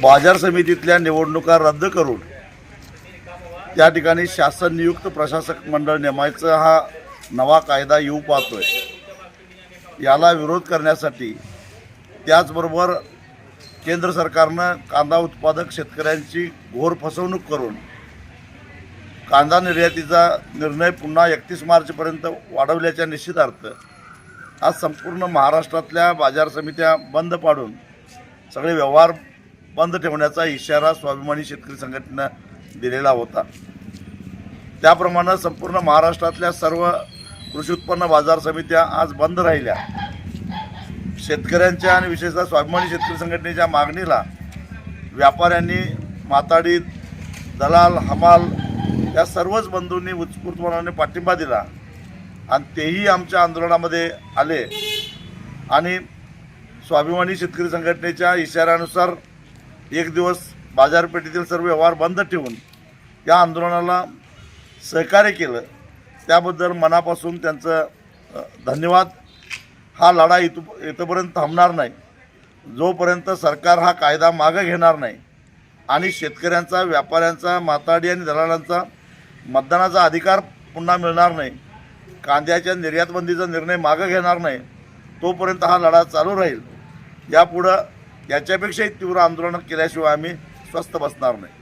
बाजार समितीतल्या निवडणुका रद्द करून त्या ठिकाणी शासन नियुक्त प्रशासक मंडळ नेमायचा हा नवा कायदा येऊ पाहतोय. याला विरोध करण्यासाठी त्याचबरोबर केंद्र सरकारनं कांदा उत्पादक शेतकऱ्यांची घोर फसवणूक करून कांदा निर्यातीचा निर्णय पुन्हा एकतीस मार्चपर्यंत वाढवल्याच्या निश्चितार्थ आज संपूर्ण महाराष्ट्रातल्या बाजार समित्या बंद पाडून सगळे व्यवहार बंद ठेवण्याचा इशारा स्वाभिमानी शेतकरी संघटनेनं दिलेला होता. त्याप्रमाणे संपूर्ण महाराष्ट्रातल्या सर्व कृषी उत्पन्न बाजार समित्या आज बंद राहिल्या. शेतकऱ्यांच्या आणि विशेषतः स्वाभिमानी शेतकरी संघटनेच्या मागणीला व्यापाऱ्यांनी माताडीत दलाल हमाल या सर्वच बंधूंनी उत्स्फूर्तपणाने पाठिंबा दिला आणि तेही आमच्या आंदोलनामध्ये आले. आणि स्वाभिमानी शेतकरी संघटनेच्या इशाऱ्यानुसार एक दिवस बाजारपेठेतील सर्व व्यवहार बंद ठेवून या आंदोलनाला सहकार्य केलं. त्याबद्दल मनापासून त्यांचं धन्यवाद. हा लढा इथं इथंपर्यंत थांबणार नाही. जोपर्यंत सरकार हा कायदा मागं घेणार नाही आणि शेतकऱ्यांचा व्यापाऱ्यांचा माताडी आणि दलालांचा मतदानाचा अधिकार पुन्हा मिळणार नाही कांद्याच्या निर्यातबंदीचा निर्णय मागं घेणार नाही तोपर्यंत हा लढा चालू राहील. यापुढं याच्यापेक्षाही तीव्र आंदोलन केल्याशिवाय आम्ही स्वस्थ बसणार नाही.